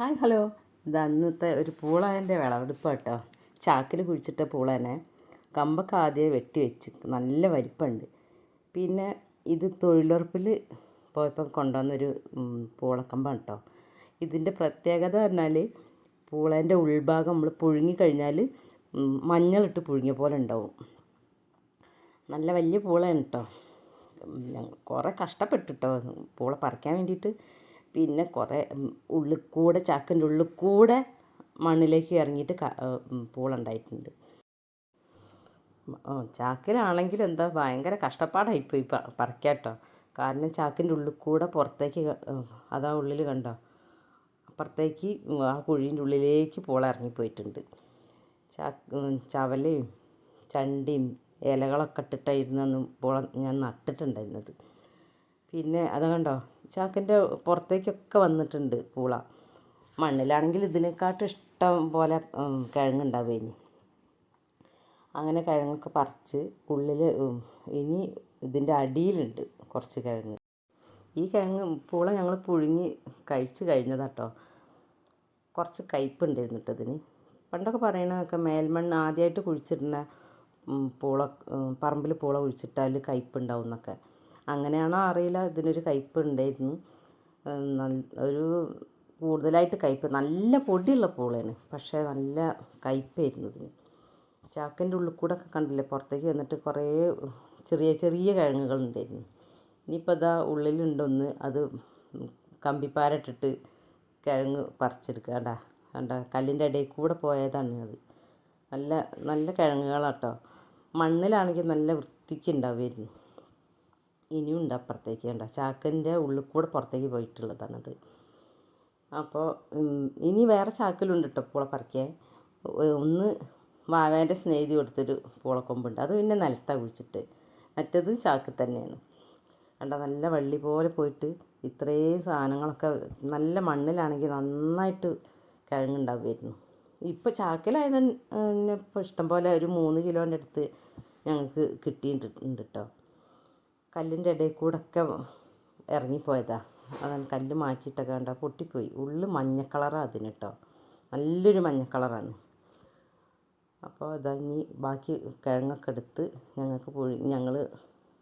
Hi hello. ഇത് അന്നത്തെ ഒരു പൂളേന്റെ വിളവെടുപ്പ് കേട്ടോ. ചാക്കിൽ കുഴിച്ചിട്ട പൂളേനെ കമ്പൊക്കെ ആദ്യം വെട്ടി വെച്ച്. നല്ല വലിപ്പമുണ്ട്. പിന്നെ ഇത് തൊഴിലുറപ്പിൽ പോയപ്പോൾ കൊണ്ടുവന്നൊരു പൂളക്കമ്പാണ് കേട്ടോ. ഇതിന്റെ പ്രത്യേകത പറഞ്ഞാൽ പൂളേന്റെ ഉൾഭാഗം നമ്മൾ പുഴുങ്ങി കഴിഞ്ഞാൽ മഞ്ഞളിട്ട് പുഴുങ്ങിയ പോലെ ഉണ്ടാവും. നല്ല വലിയ പൂളാണ് കേട്ടോ. കുറേ കഷ്ടപ്പെട്ടു കേട്ടോ പൂള പറിക്കാൻ വേണ്ടിയിട്ട്. പിന്നെ കുറേ ഉള്ളിൽ കൂടെ ചാക്കിന്റെ ഉള്ളിൽ കൂടെ മണ്ണിലേക്ക് ഇറങ്ങിയിട്ട് പൂളുണ്ടായിട്ടുണ്ട്. ചാക്കിലാണെങ്കിൽ എന്താ ഭയങ്കര കഷ്ടപ്പാടായി പോയി പറക്കാട്ടോ. കാരണം ചാക്കിന്റെ ഉള്ളിൽ കൂടെ പുറത്തേക്ക് അതാ ഉള്ളിൽ കണ്ടോ? അപ്പുറത്തേക്ക് ആ കുഴീന്റെ ഉള്ളിലേക്ക് പൂളിറങ്ങിപ്പോയിട്ടുണ്ട് ഉം, ചവലയും ചണ്ടിയും ഇലകളൊക്കെ ഇട്ടിട്ടായിരുന്നു അന്ന് പൂള ഞാൻ നട്ടിട്ടുണ്ടായിരുന്നത്. പിന്നെ അത് കണ്ടോ ചാക്കിന്റെ പുറത്തേക്കൊക്കെ വന്നിട്ടുണ്ട് പൂള. മണ്ണിലാണെങ്കിൽ ഇതിനെക്കാട്ടും ഇഷ്ടം പോലെ കിഴങ്ങുണ്ടാവും ഇനി അങ്ങനെ കിഴങ്ങൊക്കെ പറിച്ച് ഉള്ളിൽ ഇനി ഇതിന്റെ അടിയിലുണ്ട് കുറച്ച് കിഴങ്ങ്. ഈ കിഴങ്ങ് പൂള ഞങ്ങൾ പുഴുങ്ങി കഴിച്ച് കഴിഞ്ഞതാട്ടോ. കുറച്ച് കയ്പുണ്ടായിരുന്നു കേട്ടോ ഇതിന്. പണ്ടൊക്കെ പറയണതൊക്കെ മേൽമണ്ണ് ആദ്യമായിട്ട് കുഴിച്ചിടുന്ന പൂള പറമ്പിൽ പൂള കുഴിച്ചിട്ടാൽ കയ്പുണ്ടാവും എന്നൊക്കെ. അങ്ങനെയാണോ അറിയില്ല. ഇതിനൊരു കയ്പ് ഉണ്ടായിരുന്നു. ഒരു കൂടുതലായിട്ട് കയ്പ് നല്ല പൊടിയുള്ള പൂളയാണ് പക്ഷേ നല്ല കയ്പായിരുന്നു ഇതിന്. ചാക്കിന്റെ ഉള്ളിൽ കൂടെ ഒക്കെ കണ്ടില്ലേ പുറത്തേക്ക് വന്നിട്ട് കുറേ ചെറിയ ചെറിയ കിഴങ്ങുകൾ ഉണ്ടായിരുന്നു. ഇനിയിപ്പോൾ അതാ ഉള്ളിലുണ്ടൊന്ന് അത് കമ്പിപ്പാരട്ടിട്ട് കിഴങ്ങ് പറിച്ചെടുക്കുക. കണ്ടാ കണ്ട കല്ലിന്റെ ഇടയിൽ കൂടെ പോയതാണ് അത്. നല്ല നല്ല കിഴങ്ങുകളാട്ടോ. മണ്ണിലാണെങ്കിൽ നല്ല വൃത്തിക്ക് ഉണ്ടാവുമായിരുന്നു. ഇനിയും ഉണ്ട് അപ്പുറത്തേക്ക് കണ്ട? ചാക്കിന്റെ ഉള്ളിൽ കൂടെ പുറത്തേക്ക് പോയിട്ടുള്ളതാണത് അപ്പോൾ ഇനി വേറെ ചാക്കിലുണ്ട് കേട്ടോ പൂള പറിക്കാൻ. ഒന്ന് വാവേന്റെ സ്നേഹിതി കൊടുത്തൊരു പൂളക്കൊമ്പുണ്ട്. അത് പിന്നെ നിലത്താ കുഴിച്ചിട്ട്. മറ്റത് ചാക്കിൽ തന്നെയാണ്. കണ്ട? നല്ല വള്ളി പോലെ പോയിട്ട് ഇത്രയും സാധനങ്ങളൊക്കെ നല്ല മണ്ണിലാണെങ്കിൽ നന്നായിട്ട് കിഴങ്ങുണ്ടാവുമായിരുന്നു. ഇപ്പോൾ ചാക്കിലായത് ഇപ്പോൾ ഇഷ്ടം പോലെ ഒരു മൂന്ന് കിലോന്റെ അടുത്ത് ഞങ്ങൾക്ക് കിട്ടിയിട്ടുണ്ട് കേട്ടോ. കല്ലിന്റെ ഇടയിൽ കൂടെ ഒക്കെ ഇറങ്ങിപ്പോയതാ. അതാണ് കല്ല് മാറ്റിയിട്ടൊക്കെ കണ്ട? പൊട്ടിപ്പോയി. ഉള്ളു മഞ്ഞ കളറാണ് അതിന് കേട്ടോ. നല്ലൊരു മഞ്ഞ കളറാണ്. അപ്പോൾ ഇതാ ഇനി ബാക്കി കിഴങ്ങൊക്കെ എടുത്ത് ഞങ്ങൾക്ക് പുഴു ഞങ്ങൾ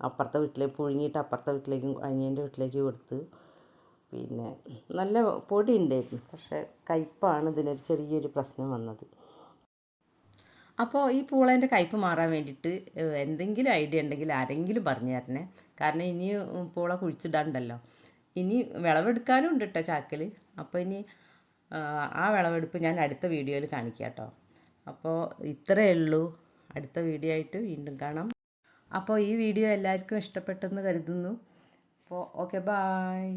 അപ്പുറത്തെ വീട്ടിലേക്ക് പുഴുങ്ങിയിട്ട് അപ്പുറത്തെ വീട്ടിലേക്കും അനിയന്റെ വീട്ടിലേക്കും കൊടുത്ത് പിന്നെ നല്ല പൊടി ഉണ്ടായിരുന്നു. പക്ഷേ കയ്പ്പാണ് ഇതിനൊരു ചെറിയൊരു പ്രശ്നം വന്നത്. അപ്പോൾ ഈ പൂളേന്റെ കയ്പ്പ് മാറാൻ വേണ്ടിയിട്ട് എന്തെങ്കിലും ഐഡിയ ഉണ്ടെങ്കിൽ ആരെങ്കിലും പറഞ്ഞു തരണേ. കാരണം ഇനി പൂള കുഴിച്ചിടാണ്ടല്ലോ. ഇനി വിളവെടുക്കാനും ഉണ്ട് കേട്ടോ ചാക്കിൽ അപ്പോൾ ഇനി ആ വിളവെടുപ്പ് ഞാൻ അടുത്ത വീഡിയോയിൽ കാണിക്കാം കേട്ടോ അപ്പോൾ ഇത്രയേ ഉള്ളൂ. അടുത്ത വീഡിയോ ആയിട്ട് വീണ്ടും കാണാം. അപ്പോൾ ഈ വീഡിയോ എല്ലാവർക്കും ഇഷ്ടപ്പെട്ടെന്ന് കരുതുന്നു. അപ്പോൾ ഓക്കെ ബായ്.